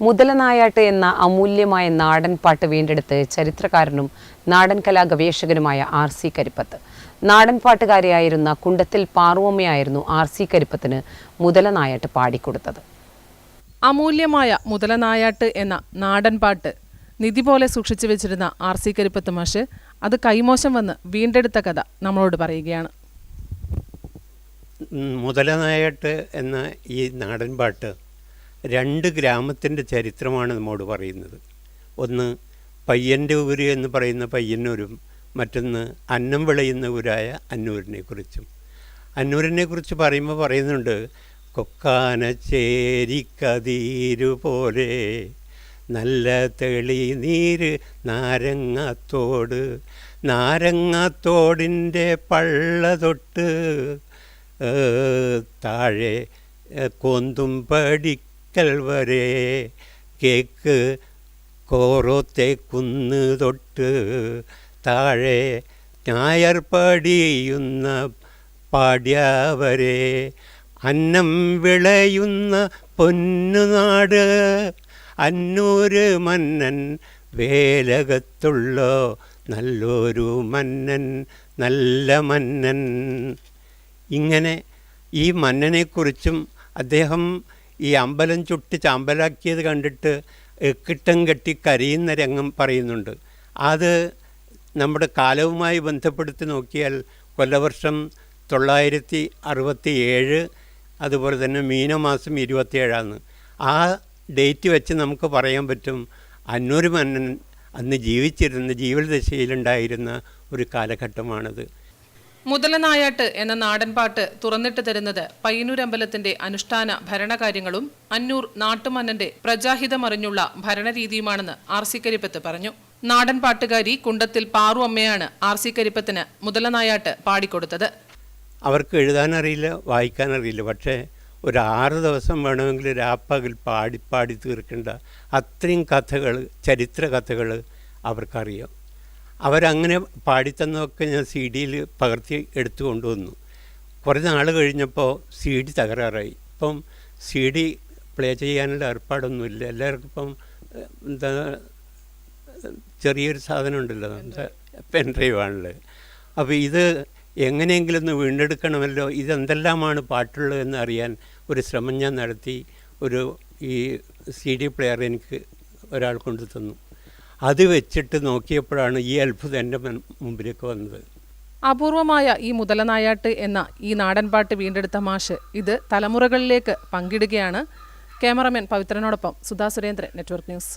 മുതലനായാട്ട് എന്ന അമൂല്യമായ നാടൻ പാട്ട് വീണ്ടെടുത്ത് ചരിത്രകാരനും നാടൻ കലാ ഗവേഷകനുമായ ആർ സി കരിപ്പത്ത്. നാടൻ പാട്ടുകാരിയായിരുന്ന കുണ്ടത്തിൽ പാറുവമ്മയായിരുന്നു ആർ സി കരിപ്പത്തിന് മുതലനായാട്ട് പാടിക്കൊടുത്തത്. അമൂല്യമായ മുതലനായാട്ട് എന്ന നാടൻ പാട്ട് നിധി പോലെ സൂക്ഷിച്ചു വെച്ചിരുന്ന ആർ സി കരിപ്പത്ത് മാഷ് അത് കൈമോശം വന്ന് വീണ്ടെടുത്ത കഥ നമ്മളോട് പറയുകയാണ്. മുതലനായാട്ട് എന്ന ഈ നാടൻ പാട്ട് രണ്ട് ഗ്രാമത്തിന്റെ ചരിത്രമാണ് നമ്മോട് പറയുന്നത്. ഒന്ന് പയ്യന്റെ ഊര് എന്ന് പറയുന്ന പയ്യന്നൂരും മറ്റൊന്ന് അന്നം വിളയുന്ന ഊരായ അന്നൂരിനെക്കുറിച്ചും. അന്നൂരിനെക്കുറിച്ച് പറയുമ്പോൾ പറയുന്നുണ്ട് കൊക്കാനച്ചേരിക്കതീരു പോലെ നല്ല തെളി നീര് നാരങ്ങാത്തോട് നാരങ്ങാത്തോടിന്റെ പള്ള തൊട്ട് താഴെ കൊന്തും കൊന്തും പടിക്കൽ വരെ കേക്ക് കോറോത്തെ കുന്ന് തൊട്ട് താഴെ ഞായർ പടിയുന്ന പാടിയവരെ അന്നം വിളയുന്ന പൊന്നുനാട് അന്നൂര് മന്നൻ വേലകത്തുള്ളോ നല്ലൊരു മന്നൻ നല്ല മന്നൻ. ഇങ്ങനെ ഈ മന്നനെക്കുറിച്ചും അദ്ദേഹം ഈ അമ്പലം ചുട്ട് ചാമ്പലാക്കിയത് കണ്ടിട്ട് എക്കിട്ടം കെട്ടി കരയുന്ന രംഗം പറയുന്നുണ്ട്. അത് നമ്മുടെ കാലവുമായി ബന്ധപ്പെടുത്തി നോക്കിയാൽ കൊല്ലവർഷം തൊള്ളായിരത്തി അറുപത്തി ഏഴ് അതുപോലെ തന്നെ മീനമാസം ഇരുപത്തിയേഴാണ് ആ ഡേറ്റ് വെച്ച് നമുക്ക് പറയാൻ പറ്റും അന്നൂർ മന്നൻ അന്ന് ജീവിച്ചിരുന്ന ജീവിതദശയിലുണ്ടായിരുന്ന ഒരു കാലഘട്ടമാണത്. മുതലനായാട്ട് എന്ന നാടൻപാട്ട് തുറന്നിട്ട് തരുന്നത് പയ്യന്നൂരമ്പലത്തിന്റെ അനുഷ്ഠാന ഭരണകാര്യങ്ങളും അന്നൂർ നാട്ടുമന്നന്റെ പ്രജാഹിതമറിഞ്ഞുള്ള ഭരണരീതിയുമാണെന്ന് ആർ സി കരിപ്പത്ത് പറഞ്ഞു. നാടൻ പാട്ടുകാരി കുണ്ടത്തിൽ പാറു അമ്മയാണ് ആർ സി കരിപ്പത്തിന് മുതലനായാട്ട് പാടിക്കൊടുത്തത്. അവർക്ക് എഴുതാനറിയില്ല വായിക്കാനറിയില്ല. പക്ഷേ ഒരു ആറ് ദിവസം വേണമെങ്കിൽ രാപ്പകൽ പാടി പാടി തീർക്കേണ്ട അത്രയും കഥകൾ ചരിത്ര കഥകൾ അവർക്കറിയാം. അവരങ്ങനെ പാടിത്തന്നതൊക്കെ ഞാൻ സി ഡിയിൽ പകർത്തി എടുത്തു കൊണ്ടുവന്നു. കുറേ നാൾ കഴിഞ്ഞപ്പോൾ സി ഡി തകരാറായി. ഇപ്പം സി ഡി പ്ലേ ചെയ്യാനുള്ള ഏർപ്പാടൊന്നുമില്ല. എല്ലാവർക്കും ഇപ്പം എന്താ ചെറിയൊരു സാധനം ഉണ്ടല്ലോ നമ്മുടെ പെൻ അപ്പോൾ ഇത് എങ്ങനെയെങ്കിലും ഒന്ന് വീണ്ടെടുക്കണമല്ലോ ഇതെന്തെല്ലാമാണ് പാട്ടുള്ളതെന്ന് അറിയാൻ ഒരു ശ്രമം ഞാൻ നടത്തി. ഒരു ഈ സി ഡി പ്ലെയർ എനിക്ക് ഒരാൾ കൊണ്ടു തന്നു അത് വെച്ചിട്ട് നോക്കിയപ്പോഴാണ് ഈ അത്ഭുതം എന്റെ മുമ്പിലേക്ക് വന്നത്. അപൂർവമായ ഈ മുതലനായാട്ട് എന്ന ഈ നാടൻപാട്ട് വീണ്ടെടുത്ത മാഷ് ഇത് തലമുറകളിലേക്ക് പങ്കിടുകയാണ്. ക്യാമറമാൻ പവിത്രനോടൊപ്പം സുധാ സുരേന്ദ്രൻ നെറ്റ്വർക്ക് ന്യൂസ്.